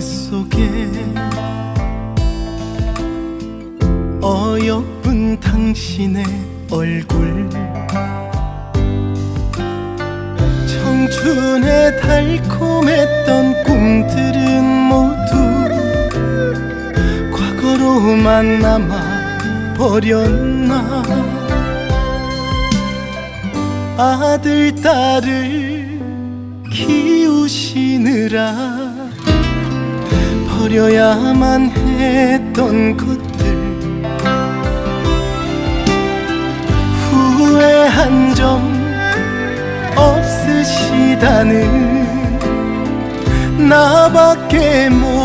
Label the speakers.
Speaker 1: 속에 어여쁜 당신의 얼굴 청춘의 달콤했던 꿈들은 모두 과거로만 남아 버렸나? 아들 딸을 키우시느라 버려야만 했던 것들. 후회한 점 없으시다는 나밖에 사랑